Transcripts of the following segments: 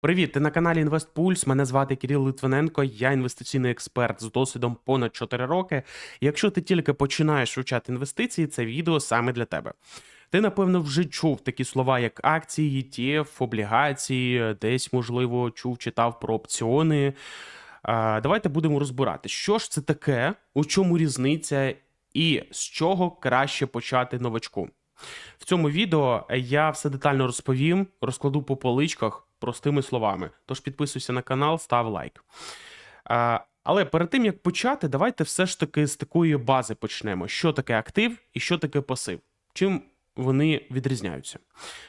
Привіт, ти на каналі InvestPulse. Мене звати Кирил Литвиненко. Я інвестиційний експерт з досвідом понад 4 роки. Якщо ти тільки починаєш вивчати інвестиції, це відео саме для тебе. Ти, напевно, вже чув такі слова, як акції, ETF, облігації, десь, можливо, чув, читав про опціони. Давайте будемо розбирати, що ж це таке, у чому різниця і з чого краще почати новачку. В цьому відео я все детально розповім, розкладу по поличках простими словами. Тож підписуйся на канал, став лайк. Але перед тим як почати, давайте все ж таки з такої бази почнемо. Що таке актив і що таке пасив? Чим вони відрізняються?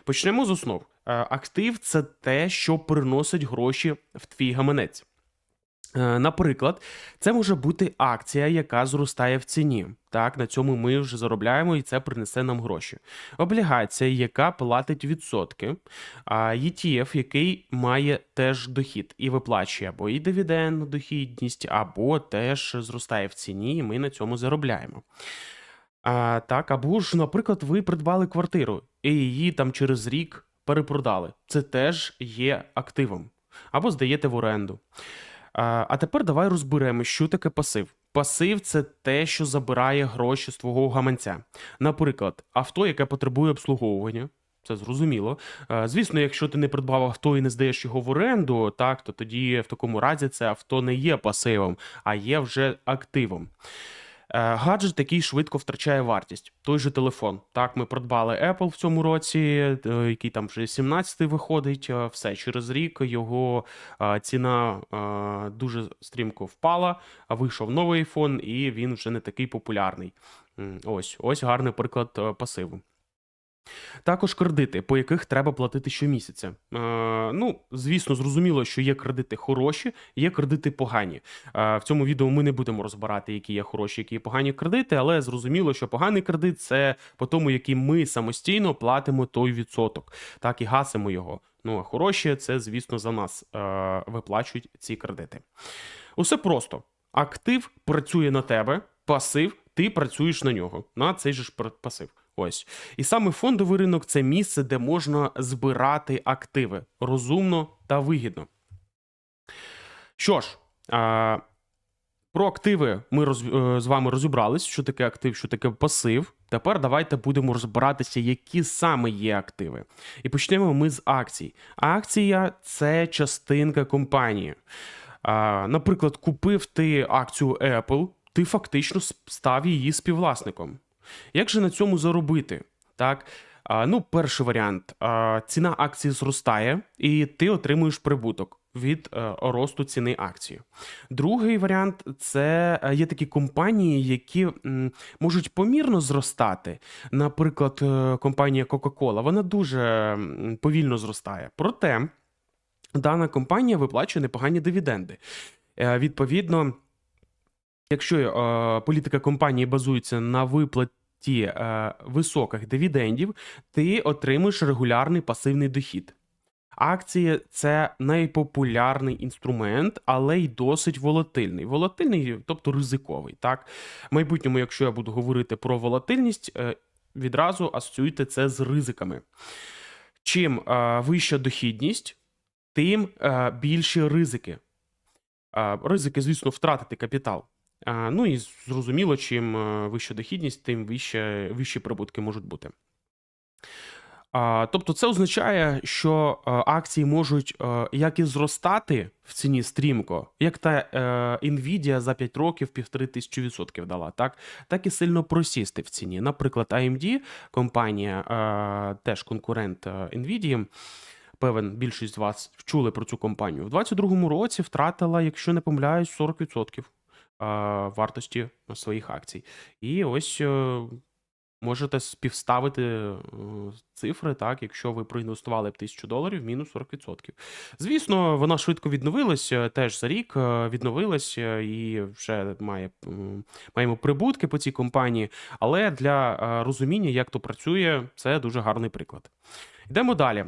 Почнемо з основ. Е, Актив це те, що приносить гроші в твій гаманець. Е, Наприклад, це може бути акція, яка зростає в ціні. Так, на цьому ми вже заробляємо, і це принесе нам гроші. Облігація, яка платить відсотки, а ETF, який має теж дохід і виплачує або і дивідендну дохідність, або теж зростає в ціні, і ми на цьому заробляємо. А, так, або ж, наприклад, ви придбали квартиру і її там через рік перепродали. Це теж є активом. Або здаєте в оренду. А, тепер давай розберемо, що таке пасив. Пасив це те, що забирає гроші з твого гаманця. Наприклад, авто, яке потребує обслуговування. Це зрозуміло. Звісно, якщо ти не придбав авто і не здаєш його в оренду, так то тоді в такому разі це авто не є пасивом, а є вже активом. Е, Гаджет, який швидко втрачає вартість. Той же телефон. Так, ми придбали Apple в цьому році, е, який там вже 17-й виходить. е, Все через рік його ціна дуже стрімко впала. Вийшов новий iPhone, і він вже не такий популярний. Ось, ось гарний приклад пасиву. Також кредити, по яких треба платити щомісяця. Е, ну, звісно, зрозуміло, що є кредити хороші, є кредити погані. Е, в цьому відео ми не будемо розбирати, які є хороші, які є погані кредити, але зрозуміло, що поганий кредит це по тому, який ми самостійно платимо той відсоток, так і гасимо його. Ну а хороші це, звісно, за нас е, виплачують ці кредити. Усе просто. Актив працює на тебе, пасив, ти працюєш на нього, на цей же ж пасив. Ось. І саме фондовий ринок це місце, де можна збирати активи розумно та вигідно. Що ж, про активи ми роз, е, з вами розібрались, що таке актив, що таке пасив. Тепер давайте будемо розбиратися, які саме є активи. І почнемо ми з акцій. Акція це частинка компанії. Наприклад, купив ти акцію Apple, ти фактично став її співвласником. Як же на цьому заробити? Так, а, ну, перший варіант: а, ціна акції зростає, і ти отримуєш прибуток від е, росту ціни акції. Другий варіант це е, є такі компанії, які можуть помірно зростати. Наприклад, е, компанія Coca-Cola, вона дуже повільно зростає. Проте дана компанія виплачує непогані дивіденди. Відповідно, якщо політика компанії базується на виплаті е, високих дивідендів, ти отримуєш регулярний пасивний дохід. Акції це найпопулярний інструмент, але й досить волатильний. Волатильний, тобто ризиковий. Так, в майбутньому, якщо я буду говорити про волатильність, е, відразу асоціюйте це з ризиками. Чим е, вища дохідність, тим е, більші ризики. Ризики, звісно, втратити капітал. Ну і зрозуміло, чим е, вища дохідність, тим вище, вищі прибутки можуть бути. Тобто, це означає, що е, акції можуть е, як і зростати в ціні стрімко, як та Nvidia за 5 років півтори тисячі відсотків дала, так, так і сильно просісти в ціні. Наприклад, AMD, компанія, теж конкурент Nvidia, Певен, більшість з вас чули про цю компанію. В 22-му році втратила, якщо не помиляюсь, 40% е, вартості своїх акцій. І ось е, можете співставити е, цифри, так, якщо ви проінвестували б 1000 доларів, мінус 40%. Звісно, вона швидко відновилась, е, теж за рік відновилась е, і вже має, маємо прибутки по цій компанії. Але для розуміння, як то працює, це дуже гарний приклад. Йдемо далі.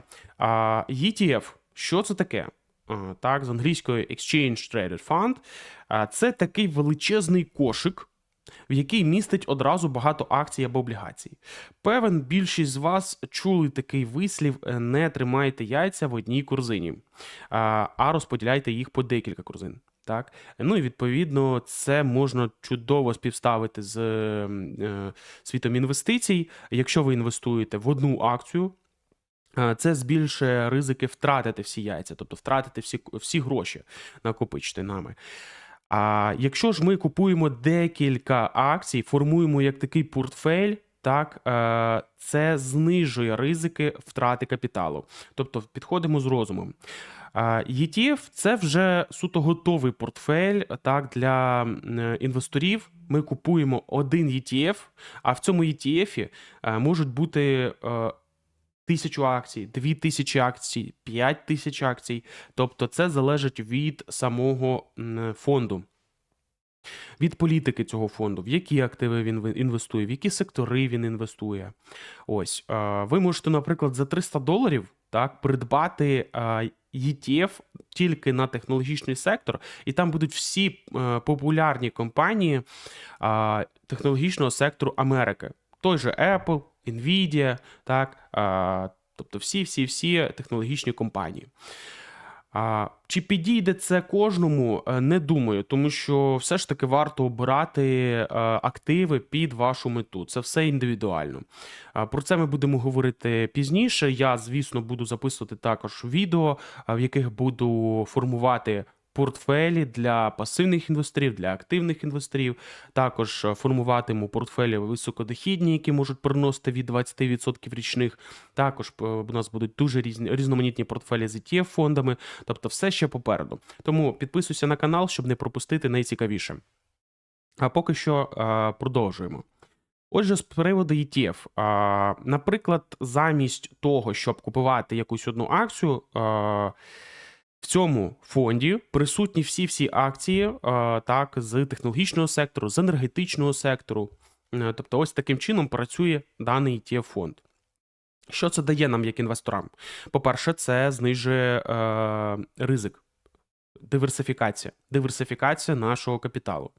ETF. Що це таке? А, Так, з англійської Exchange Traded Fund. Це такий величезний кошик в який містить одразу багато акцій або облігацій. Певен, більшість з вас чули такий вислів: е, не тримайте яйця в одній корзині, а розподіляйте їх по декілька корзин. Так, ну і відповідно, це можна чудово співставити з е, світом інвестицій. Якщо ви інвестуєте в одну акцію, е, це збільшує ризики втратити всі яйця, тобто втратити всі, всі гроші, накопичити нами. А якщо ж ми купуємо декілька акцій, формуємо як такий портфель. Так, е, це знижує ризики втрати капіталу. Тобто підходимо з розумом. Е, ETF – це вже суто готовий портфель так, для е, інвесторів. Ми купуємо один ETF, а в цьому ETF можуть бути тисячу акцій, дві тисячі акцій, п'ять тисяч акцій. Тобто, це залежить від самого фонду. Від політики цього фонду, в які активи він інвестує, в які сектори він інвестує. Ось ви можете, наприклад, за 300 доларів так придбати ETF тільки на технологічний сектор, і там будуть всі е, популярні компанії технологічного сектору Америки. Той же Apple, Nvidia, так, тобто всі-всі-всі технологічні компанії. А, Чи підійде це кожному? Е, не думаю, тому що все ж таки варто обирати е, активи під вашу мету. Це все індивідуально. Про це ми будемо говорити пізніше. Я, звісно, буду записувати також відео, в яких буду формувати портфелі для пасивних інвесторів, для активних інвесторів. Також е, формуватиму портфелі високодохідні, які можуть приносити від 20% річних. Також е, у нас будуть дуже різні різноманітні портфелі з etf фондами, тобто все ще попереду. Тому підписуйся на канал, щоб не пропустити найцікавіше. А поки що е, продовжуємо. Отже, з приводу ETF, наприклад, замість того, щоб купувати якусь одну акцію, в цьому фонді присутні всі всі акції, е, так, з технологічного сектору, з енергетичного сектору. Е, тобто, ось таким чином працює даний etf фонд. Що це дає нам як інвесторам? По-перше, це знижує е, ризик, диверсифікація, диверсифікація нашого капіталу.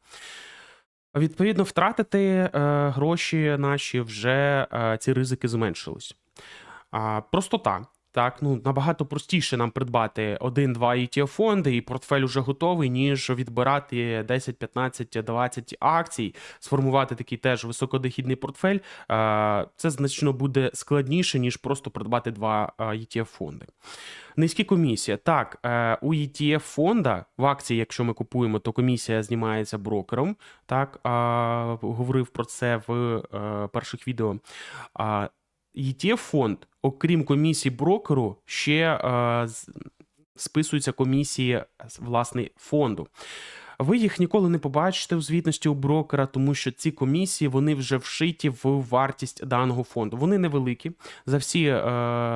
Відповідно, втратити е, гроші наші вже е, ці ризики зменшились. А, Простота. Так, ну набагато простіше нам придбати один-два etf фонди і портфель уже готовий, ніж відбирати 10, 15, 20 акцій, сформувати такий теж високодохідний портфель. Це значно буде складніше, ніж просто придбати два etf фонди. Низькі комісії. Так, е, у etf фонда в акції, якщо ми купуємо, то комісія знімається брокером. Так, говорив про це в е, перших відео. Etf фонд окрім комісії брокеру, ще е, списуються комісії власне фонду. Ви їх ніколи не побачите у звітності у брокера, тому що ці комісії вони вже вшиті в вартість даного фонду. Вони невеликі за всі е,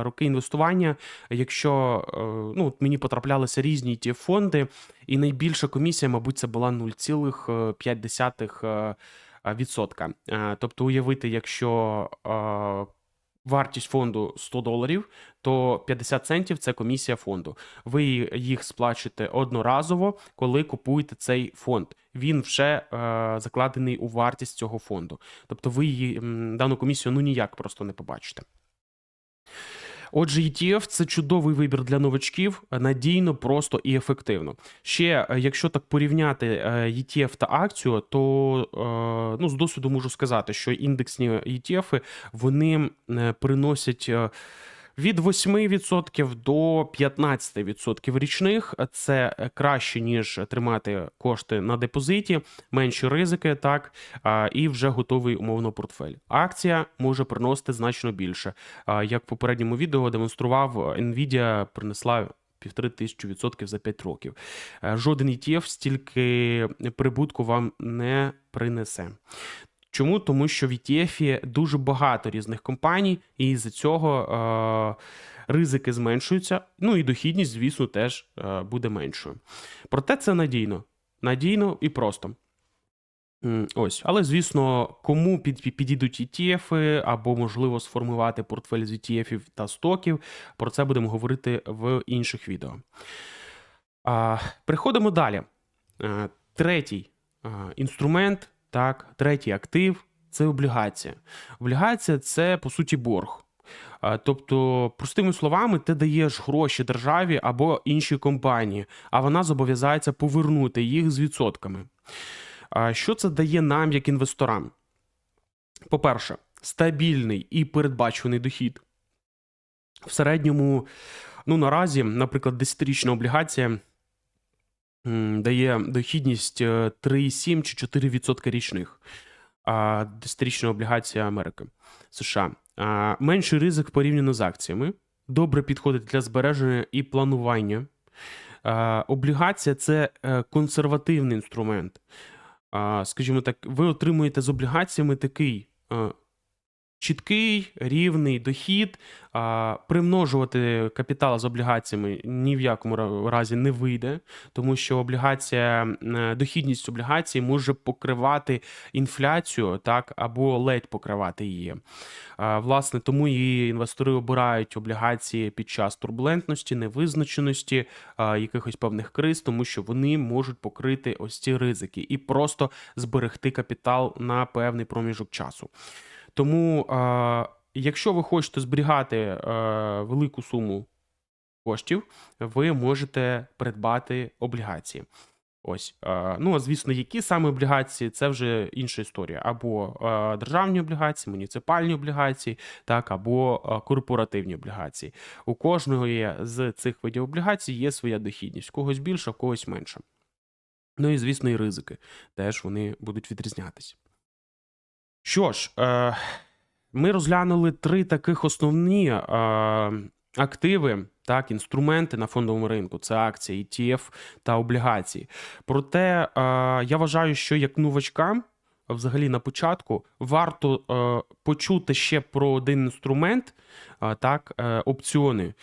роки інвестування. Якщо е, ну, мені потраплялися різні ті фонди, і найбільша комісія, мабуть, це була 0,5%. Е, відсотка. Е, тобто, уявити, якщо е, вартість фонду 100 доларів, то 50 центів це комісія фонду. Ви їх сплачуєте одноразово, коли купуєте цей фонд. Він вже е, закладений у вартість цього фонду. Тобто ви її дану комісію ну ніяк просто не побачите. Отже, ETF – це чудовий вибір для новачків, надійно, просто і ефективно. Ще, е, якщо так порівняти е, ETF та акцію, то е, ну, з досвіду можу сказати, що індексні ETF вони приносять від 8% до 15% річних. Це краще ніж тримати кошти на депозиті, менші ризики, так і вже готовий умовно портфель. Акція може приносити значно більше. Як в попередньому відео демонстрував, Nvidia принесла. Півтори тисячі відсотків за 5 років. Жоден ETF стільки прибутку вам не принесе. Чому? Тому що в ETF дуже багато різних компаній, і з цього е, ризики зменшуються. Ну і дохідність, звісно, теж е, буде меншою. Проте це надійно. Надійно і просто. Ось, але звісно, кому під, підійдуть ETF, або можливо сформувати портфель з ETF та стоків. Про це будемо говорити в інших відео. А, Приходимо далі. А, е, третій а, інструмент Так, третій актив це облігація. Облігація це по суті борг. Тобто, простими словами, ти даєш гроші державі або іншій компанії, а вона зобов'язається повернути їх з відсотками. Що це дає нам як інвесторам? По-перше, стабільний і передбачуваний дохід. В середньому, ну наразі, наприклад, 10-річна облігація дає дохідність е, 3,7 чи 4% річних. А 10-річна облігація Америки США. Менший ризик порівняно з акціями. Добре підходить для збереження і планування. Облігація це е, консервативний інструмент. Скажімо так, ви отримуєте з облігаціями такий е, чіткий, рівний дохід. А, Примножувати капітал з облігаціями ні в якому разі не вийде, тому що облігація, е, дохідність облігацій може покривати інфляцію, так, або ледь покривати її. А, Власне, тому і інвестори обирають облігації під час турбулентності, невизначеності, а, якихось певних криз, тому що вони можуть покрити ось ці ризики і просто зберегти капітал на певний проміжок часу. Тому, а, якщо ви хочете зберігати е, велику суму коштів, ви можете придбати облігації. Ось, е, ну а звісно, які саме облігації, це вже інша історія. Або е, державні облігації, муніципальні облігації, так, або е, корпоративні облігації. У кожного з цих видів облігацій є своя дохідність, когось більша, когось менша. Ну і звісно, і ризики теж вони будуть відрізнятися. Що ж, е, ми розглянули три таких основні е, активи, так, інструменти на фондовому ринку: це акції, ETF та облігації. Проте е, я вважаю, що як новачкам, взагалі на початку, варто е, почути ще про один інструмент, е, так, е, опціони. Е,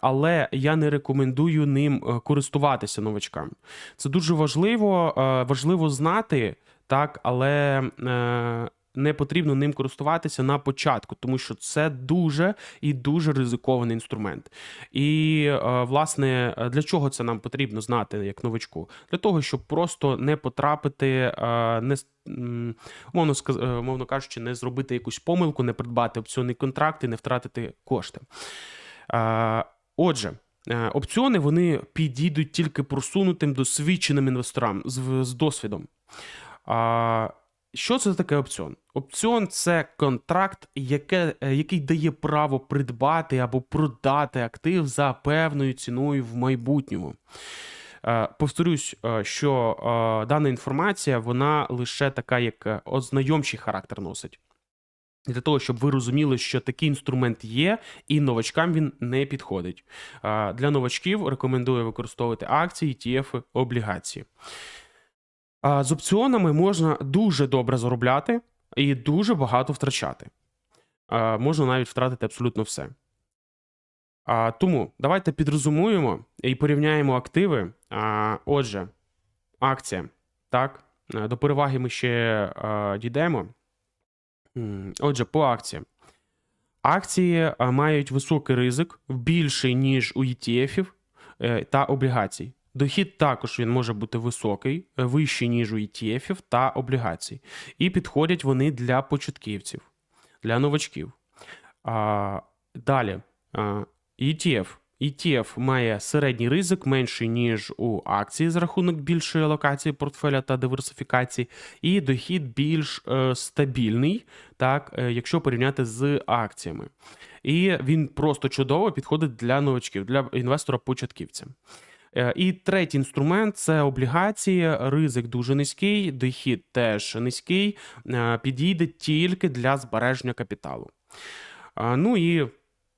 але я не рекомендую ним е, користуватися новачкам. Це дуже важливо, е, важливо знати, так, але. Е, не потрібно ним користуватися на початку, тому що це дуже і дуже ризикований інструмент. І е, власне для чого це нам потрібно знати як новачку? Для того, щоб просто не потрапити, е, не умовно е, умовно кажучи, не зробити якусь помилку, не придбати опціонний контракт і не втратити кошти. Отже. Опціони вони підійдуть тільки просунутим досвідченим інвесторам з, з досвідом. А, що це таке опціон? Опціон це контракт, яке, е, який дає право придбати або продати актив за певною ціною в майбутньому. Е, Повторюсь, е, що дана інформація вона лише така, як ознайомчий характер носить. Для того, щоб ви розуміли, що такий інструмент є, і новачкам він не підходить. Для новачків рекомендую використовувати акції, ETF, облігації. З опціонами можна дуже добре заробляти і дуже багато втрачати. Можна навіть втратити абсолютно все. Тому давайте підрозумуємо і порівняємо активи. Отже, акція. Так, е, до переваги ми ще а, дійдемо. Отже, по акціям. Акції мають високий ризик, більший, ніж у ETF е, та облігацій. Дохід також він може бути високий, е, вищий, ніж у ETF та облігацій. І підходять вони для початківців, для новачків. А, далі, а, ETF. ETF має середній ризик, менший, ніж у акції з рахунок більшої алокації портфеля та диверсифікації, і дохід більш е, стабільний, так, е, якщо порівняти з акціями. І він просто чудово підходить для новачків, для інвестора-початківця. Е, І третій інструмент це облігації. Ризик дуже низький, дохід теж низький, е, підійде тільки для збереження капіталу. Ну і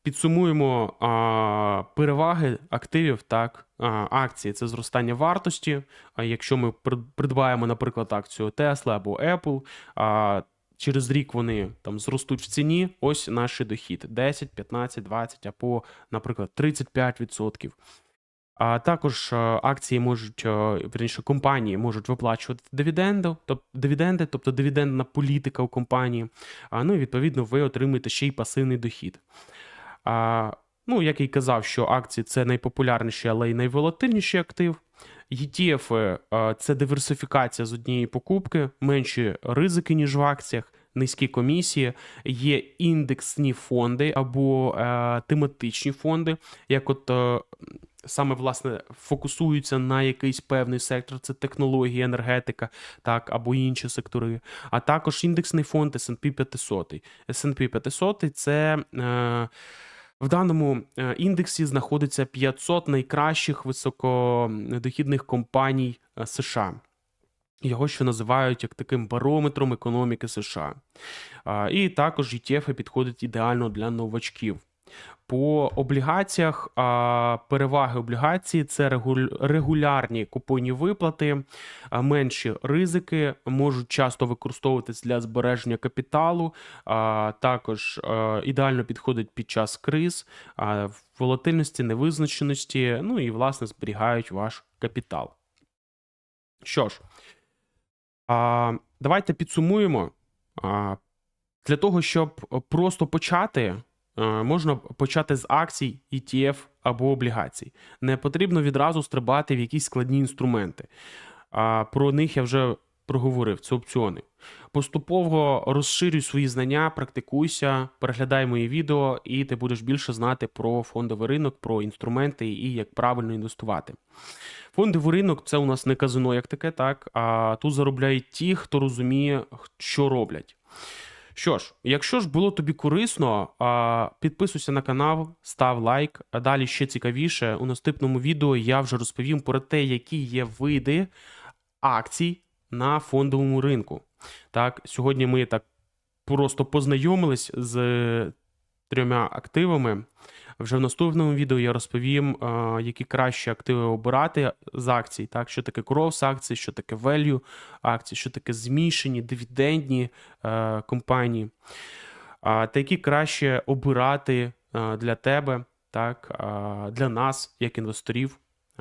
підсумуємо переваги активів. Так, акції це зростання вартості. Якщо ми придбаємо, наприклад, акцію Tesla або Apple, через рік вони там зростуть в ціні. Ось наш дохід: 10, 15, 20 або, наприклад, 35%. А також е, акції можуть, е, вірніше, компанії можуть виплачувати дивіденди, тобто дивіденди, тобто дивідендна політика у компанії. Ну і відповідно ви отримуєте ще й пасивний дохід. Ну, як і казав, що акції це найпопулярніший, але й найволатильніший актив. ETF е, – це диверсифікація з однієї покупки, менші ризики, ніж в акціях, низькі комісії. Є індексні фонди або е, тематичні фонди, як от е, саме власне фокусуються на якийсь певний сектор, це технології, енергетика, так, або інші сектори. А також індексний фонд S&P 500. S&P 500 – це е, в даному е, індексі знаходиться 500 найкращих високодохідних компаній е, США. Його ще називають як таким барометром економіки США. І також ETF підходить ідеально для новачків. По облігаціях переваги облігацій це регулярні купонні виплати, менші ризики, можуть часто використовуватись для збереження капіталу. Також ідеально підходить під час криз, волатильності, невизначеності, ну і власне зберігають ваш капітал. Що ж, давайте підсумуємо. Для того, щоб просто почати, можна почати з акцій, ETF або облігацій. Не потрібно відразу стрибати в якісь складні інструменти. Про них я вже проговорив, це опціони. Поступово розширюй свої знання, практикуйся, переглядай мої відео, і ти будеш більше знати про фондовий ринок, про інструменти і як правильно інвестувати. Фондовий ринок це у нас не казино, як таке, так. А тут заробляють ті, хто розуміє, що роблять. Що ж, якщо ж було тобі корисно, підписуйся на канал, став лайк. А далі ще цікавіше. У наступному відео я вже розповім про те, які є види акцій на фондовому ринку. Так, сьогодні ми так просто познайомились з трьома активами. Вже в наступному відео я розповім, е, які кращі активи обирати з акцій, так, що таке cross акції, що таке value акції, що таке змішані, дивідендні е, компанії, та які краще обирати е, для тебе, так, для нас, як інвесторів,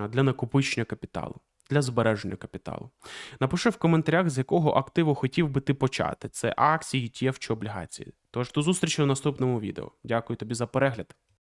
для накопичення капіталу, для збереження капіталу. Напиши в коментарях, з якого активу хотів би ти почати: це акції, ETF чи облігації. Тож до зустрічі в наступному відео. Дякую тобі за перегляд.